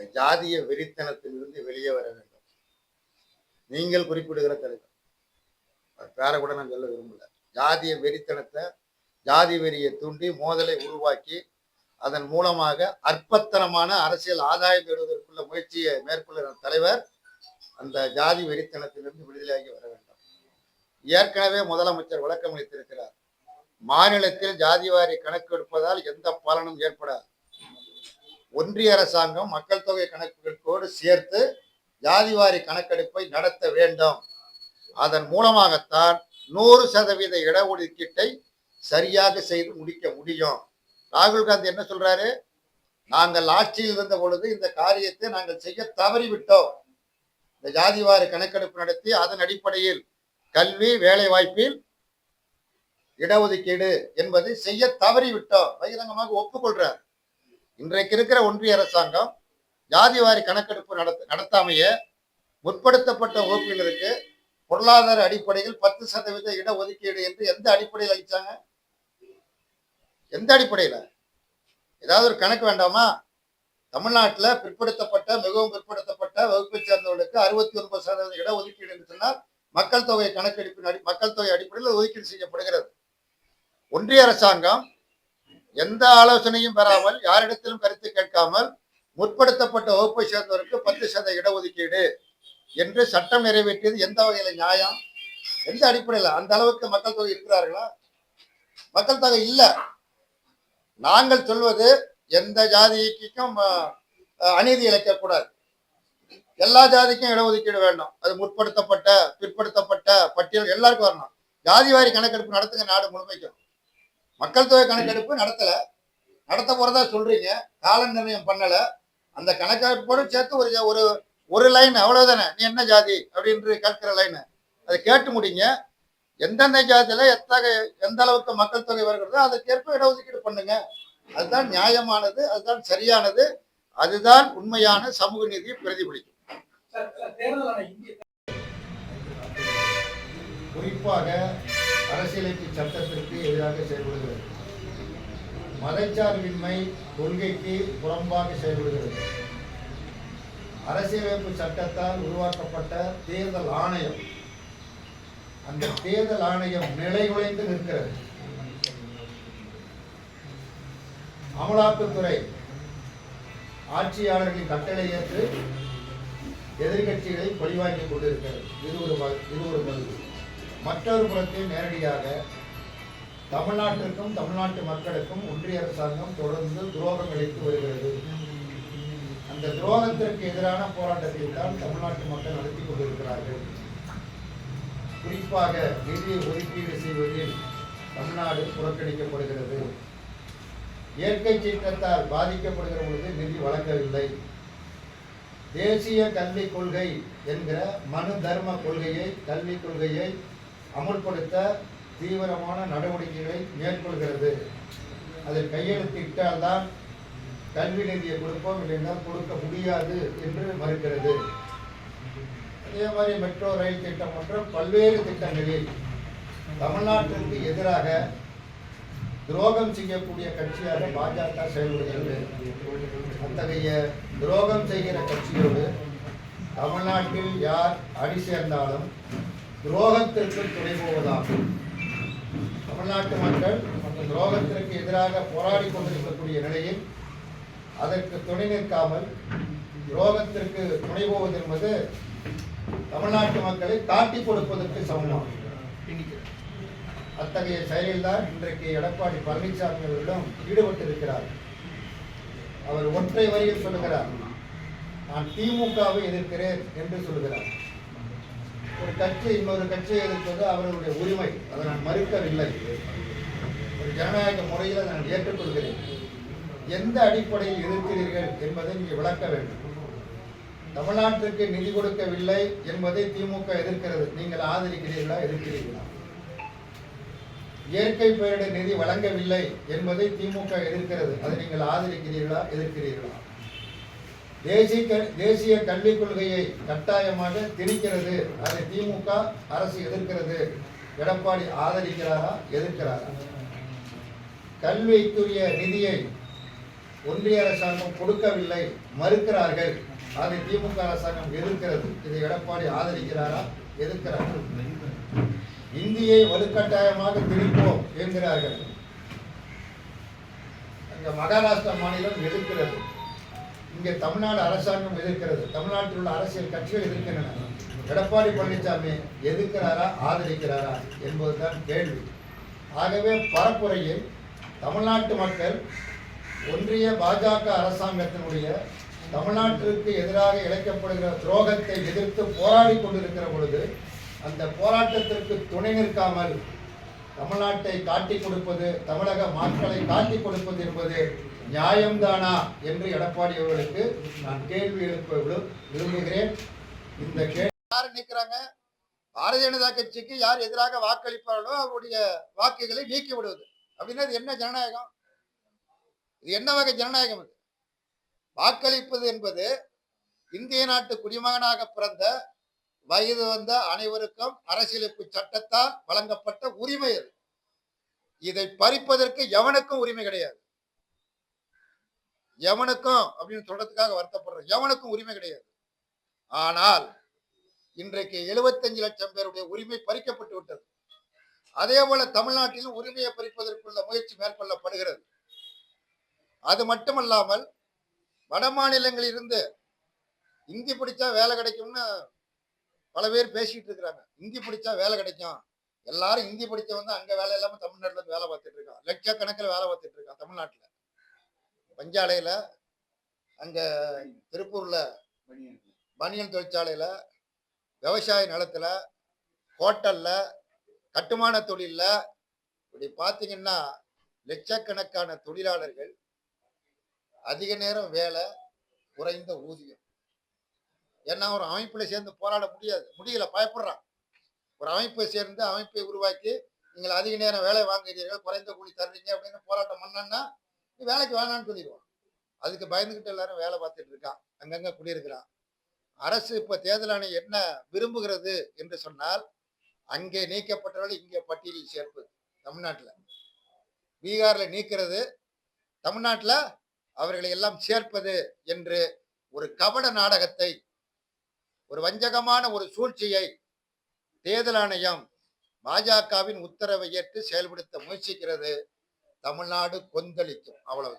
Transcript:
இந்த ஜாதிய வெறித்தனத்திலிருந்து வெளியே வர வேண்டும். நீங்கள் குறிப்பிடுகிற தலைவர் அவர் பேரை கூட நான் சொல்ல விரும்பல. ஜாதிய வெறித்தனத்தை ஜாதி வெறியை தூண்டி மோதலை உருவாக்கி அதன் மூலமாக அற்பத்தனமான அரசியல் ஆதாயம் பெறுவதற்குள்ள முயற்சியை மேற்கொள்கிற தலைவர் அந்த ஜாதி வெறித்தனத்திலிருந்து விடுதலையாகி வர வேண்டும். ஏற்கனவே முதலமைச்சர் விளக்கம் அளித்திருக்கிறார். மாநிலத்தில் ஜாதிவாரி கணக்கு எடுப்பதால் எந்த பலனும் ஏற்படாது. ஒன்றிய அரசாங்கம் மக்கள் தொகை கணக்குகளோடு சேர்த்து ஜாதிவாரி கணக்கெடுப்பை நடத்த வேண்டும். அதன் மூலமாகத்தான் நூறு சதவீத இடஒதுக்கீட்டை சரியாக செய்து முடிக்க முடியும். ராகுல் காந்தி என்ன சொல்றாரு? நாங்கள் ஆட்சியில் இருந்த பொழுது இந்த காரியத்தை நாங்கள் செய்ய தவறிவிட்டோம். இந்த ஜாதிவாரி கணக்கெடுப்பு நடத்தி அதன் அடிப்படையில் கல்வி வேலை வாய்ப்பில் இடஒதுக்கீடு என்பதை செய்ய தவறிவிட்டோம். பகிரங்கமாக ஒப்புக்கொள்றார் இன்றைக்கு இருக்கிற ஒன்றிய அரசாங்கம் ஜாதிவாரி கணக்கெடுப்பு நடத்த நடத்தாமைய முற்படுத்தப்பட்ட வகுப்பினருக்கு பொருளாதார அடிப்படையில் பத்து சதவீத இடஒதுக்கீடு என்று எந்த அடிப்படையில் அளிச்சாங்க? எந்த அடிப்படையில்? ஏதாவது ஒரு கணக்கு வேண்டாமா? தமிழ்நாட்டில் பிற்படுத்தப்பட்ட மிகவும் பிற்படுத்தப்பட்ட வகுப்பை சேர்ந்தவர்களுக்கு அறுபத்தி ஒன்பது சதவீத இடஒதுக்கீடு என்று சொன்னால் மக்கள் தொகை கணக்கெடுப்பின் அடி மக்கள் தொகை அடிப்படையில் ஒதுக்கீடு செய்யப்படுகிறது. ஒன்றிய அரசாங்கம் எந்த ஆலோசனையும் பெறாமல் யாரிடத்திலும் கருத்து கேட்காமல் முற்படுத்தப்பட்ட வகுப்பை சேர்ந்தவருக்கு பத்து சத இடஒதுக்கீடு என்று சட்டம் நிறைவேற்றியது எந்த வகையில நியாயம்? எந்த அடிப்படையில்? அந்த அளவுக்கு மக்கள் தொகை இருக்கிறார்களா? மக்கள் தொகை இல்ல. நாங்கள் சொல்வது எந்த ஜாதிக்கும் அநீதி இழைக்கக்கூடாது. எல்லா ஜாதிக்கும் இடஒதுக்கீடு வேண்டும். அது முற்படுத்தப்பட்ட பிற்படுத்தப்பட்ட பட்டியல் எல்லாருக்கும் வரணும். ஜாதி வாரி கணக்கெடுப்பு நடத்துங்க நாடு முழுமைக்கும். மக்கள் தொகை கணக்கெடுப்பு நடத்தல. நடத்த போறதா சொல்றீங்க. கால நிர்ணயம் பண்ணல. அந்த கணக்கெடுப்போடு சேர்த்து ஒரு ஒரு ஒரு லைன் அவ்வளவுதானே. நீ என்ன ஜாதி? அப்படின்னு கேட்கிற லைன் அதை கேட்டு முடிங்க. எந்தெந்த ஜாதியில எத்தகைய எந்த அளவுக்கு மக்கள் தொகை வருகிறதோ அதற்கேற்ப இடஒதுக்கீடு பண்ணுங்க. அதுதான் நியாயமானது அதுதான் சரியானது அதுதான் உண்மையான சமூக நீதியை பிரதிபலிக்கும். குறிப்பாக அரசியலமைப்பு சட்டத்திற்கு எதிராக செயல்படுகிறது. மதச்சார்பின்மை கொள்கைக்கு புறம்பாக செயல்படுகிறது. அரசியலமைப்பு சட்டத்தால் உருவாக்கப்பட்ட தேர்தல் ஆணையம் அந்த தேர்தல் ஆணையம் நிலைகுலைந்து நிற்கிறது. அமலாக்கத்துறை ஆட்சியாளர்களின் கட்டளை ஏற்று எதிர்கட்சிகளை பழிவாங்கிக் கொண்டிருக்கிறது. இது ஒரு இது ஒரு பகுதி. மற்றொரு புறத்தில் நேரடியாக தமிழ்நாட்டிற்கும் தமிழ்நாட்டு மக்களுக்கும் ஒன்றிய அரசாங்கம் தொடர்ந்து துரோகம் அளித்து வருகிறது. அந்த துரோகத்திற்கு எதிரான போராட்டத்தை தான் தமிழ்நாட்டு மக்கள் நடத்தி கொண்டிருக்கிறார்கள். குறிப்பாக நிதி ஒதுக்கீடு செய்வதில் தமிழ்நாடு புறக்கணிக்கப்படுகிறது. இயற்கை சீற்றத்தால் பாதிக்கப்படுகிற பொழுது நிதி வழங்கவில்லை. தேசிய கல்விக் கொள்கை என்கிற மனு தர்ம கொள்கையை கல்விக் கொள்கையை அமுல்படுத்த தீவிரமான நடவடிக்கைகளை மேற்கொள்கிறது. அதில் கையெழுத்திட்டால்தான் கல்வி நிதியை கொடுப்போம் இல்லைன்னா கொடுக்க முடியாது என்று மறுக்கிறது அதே மாதிரி மெட்ரோ ரயில் திட்டம் போன்ற பல்வேறு திட்டங்களில் தமிழ்நாட்டிற்கு எதிராக துரோகம் செய்யக்கூடிய கட்சியாக பாஜக செயல்படுகிறது. அத்தகைய துரோகம் செய்கிற கட்சியோடு தமிழ்நாட்டில் யார் அடி சேர்ந்தாலும் துரோகத்திற்கு துணை போவதாகும் தமிழ்நாட்டு மக்கள் அந்த துரோகத்திற்கு எதிராக போராடி கொண்டிருக்கக்கூடிய நிலையில் அதற்கு துணை நிற்காமல் துரோகத்திற்கு துணை போவது என்பது தமிழ்நாட்டு மக்களை காட்டி கொடுப்பதற்கு சமமாகும். அத்தகைய செயலில்தான் இன்றைக்கு எடப்பாடி பழனிசாமி அவர்களிடம் ஈடுபட்டிருக்கிறார். அவர் ஒற்றை வரியில் சொல்லுகிறார் நான் திமுகவை எதிர்க்கிறேன் என்று சொல்லுகிறார். ஒரு கட்சி இன்னொரு கட்சியை எதிர்ப்பது அவர்களுடைய உரிமை. அதை நான் மறுக்கவில்லை. ஒரு ஜனநாயக முறையில் நான் ஏற்றுக்கொள்கிறேன். எந்த அடிப்படையில் எதிர்க்கிறீர்கள் என்பதை நீங்கள் விளக்க வேண்டும். தமிழ்நாட்டிற்கு நிதி கொடுக்கவில்லை என்பதை திமுக எதிர்க்கிறது. நீங்கள் ஆதரிக்கிறீர்களா எதிர்க்கிறீர்களா? இயற்கை பேரிடர் நிதி வழங்கவில்லை என்பதை திமுக எதிர்க்கிறது. அதை நீங்கள் ஆதரிக்கிறீர்களா எதிர்க்கிறீர்களா? தேசிய தேசிய கல்விக் கொள்கையை கட்டாயமாக திணிக்கிறது. அதை திமுக அரசு எதிர்க்கிறது. எடப்பாடி ஆதரிக்கிறாரா? எதிர்க்கிறாரா? கல்விக்குரிய நிதியை ஒன்றிய அரசாங்கம் கொடுக்கவில்லை. மறுக்கிறார்கள். அதை திமுக அரசாங்கம் எதிர்க்கிறது. இதை எடப்பாடி ஆதரிக்கிறாரா? எதிர்க்கிறார்கள் இந்தியை வலுக்கட்டாயமாக திணிப்போம் என்கிறார்கள். அங்கே மகாராஷ்டிரா மாநிலம் எதிர்க்கிறது. இங்கே தமிழ்நாடு அரசாங்கம் எதிர்க்கிறது. தமிழ்நாட்டில் உள்ள அரசியல் கட்சிகள் எதிர்க்கின்றன. எடப்பாடி பழனிசாமி எதிர்க்கிறாரா ஆதரிக்கிறாரா என்பதுதான் கேள்வி. ஆகவே பரப்புரையில் தமிழ்நாட்டு மக்கள் ஒன்றிய பாஜக அரசாங்கத்தினுடைய தமிழ்நாட்டிற்கு எதிராக இழைக்கப்படுகிற துரோகத்தை எதிர்த்து போராடி கொண்டிருக்கிற பொழுது அந்த போராட்டத்திற்கு துணை நிற்காமல் தமிழ்நாட்டை காட்டி கொடுப்பது தமிழக மக்களை காட்டி கொடுப்பது என்பது நியாயம்தானா என்று எடப்பாடி அவர்களுக்கு நான் கேள்வி எழுப்ப விரும்புகிறேன். இந்த கேள்வி யார் நிற்கிறாங்க பாரதிய ஜனதா கட்சிக்கு யார் எதிராக வாக்களிப்பார்களோ அவருடைய வாக்குகளை நீக்கி விடுவது. அப்படின்னா இது என்ன ஜனநாயகம்? இது என்ன வகை ஜனநாயகம் இது? வாக்களிப்பது என்பது இந்திய நாட்டு குடிமகனாக பிறந்த வயது வந்த அனைவருக்கும் அரசியலமைப்பு சட்டத்தால் வழங்கப்பட்ட உரிமை அது. இதை பறிப்பதற்கு எவனுக்கும் உரிமை கிடையாது. எவனுக்கும் அப்படின்னு சொல்றதுக்காக வருத்தப்படுற எவனுக்கும் உரிமை கிடையாது. ஆனால் இன்றைக்கு 75 லட்சம் பேருடைய உரிமை பறிக்கப்பட்டு விட்டது. அதே போல தமிழ்நாட்டிலும் உரிமையை பறிப்பதற்குள்ள முயற்சி மேற்கொள்ளப்படுகிறது. அது மட்டுமல்லாமல் வட மாநிலங்களில் இருந்து இந்தி பிடிச்சா வேலை கிடைக்கும்னு பல பேர் பேசிட்டு இருக்கிறாங்க. இந்தி பிடிச்சா வேலை கிடைக்கும். எல்லாரும் இந்தி படிச்சவன் தான் அங்க வேலை இல்லாம தமிழ்நாட்டுல வேலை பார்த்துட்டு இருக்கான். லட்சக்கணக்கில் வேலை பார்த்துட்டு இருக்கான் தமிழ்நாட்டுல. பஞ்சாலையில அங்க திருப்பூர்ல பனியன் தொழிற்சாலையில விவசாய நிலத்துல ஹோட்டல்ல கட்டுமான தொழில்ல இப்படி பார்த்தீங்கன்னா லட்சக்கணக்கான தொழிலாளர்கள் அதிக நேரம் வேலை குறைந்த ஊதியம். ஏன்னா ஒரு அமைப்பில் சேர்ந்து போராட முடியாது. முடியல பயப்படுறான். ஒரு அமைப்பை சேர்ந்து அமைப்பை உருவாக்கி நீங்கள் அதிக நேரம் வேலை வாங்குகிறீர்கள் குறைந்த கூலி தர்றீங்க அப்படின்னு போராட்டம் பண்ணோன்னா நீ வேலைக்கு வேணான்னு சொல்லிடுவான். அதுக்கு பயந்துகிட்டு எல்லாரும் வேலை பார்த்துட்டு இருக்கான். அங்கங்கே குடியிருக்கிறான். அரசு இப்போ தேர்தல் ஆணையம் என்ன விரும்புகிறது என்று சொன்னால் அங்கே நீக்கப்பட்டவர்கள் இங்கே பட்டியலில் சேர்ப்பு. தமிழ்நாட்டில். பீகாரில் நீக்கிறது தமிழ்நாட்டில் அவர்களை எல்லாம் சேர்ப்பது என்று ஒரு கபட நாடகத்தை ஒரு வஞ்சகமான ஒரு சூழ்ச்சியை தேர்தல் ஆணையம் பாஜகவின் உத்தரவை ஏற்று செயல்படுத்த முயற்சிக்கிறது. தமிழ்நாடு கொந்தளிக்கும். அவ்வளவு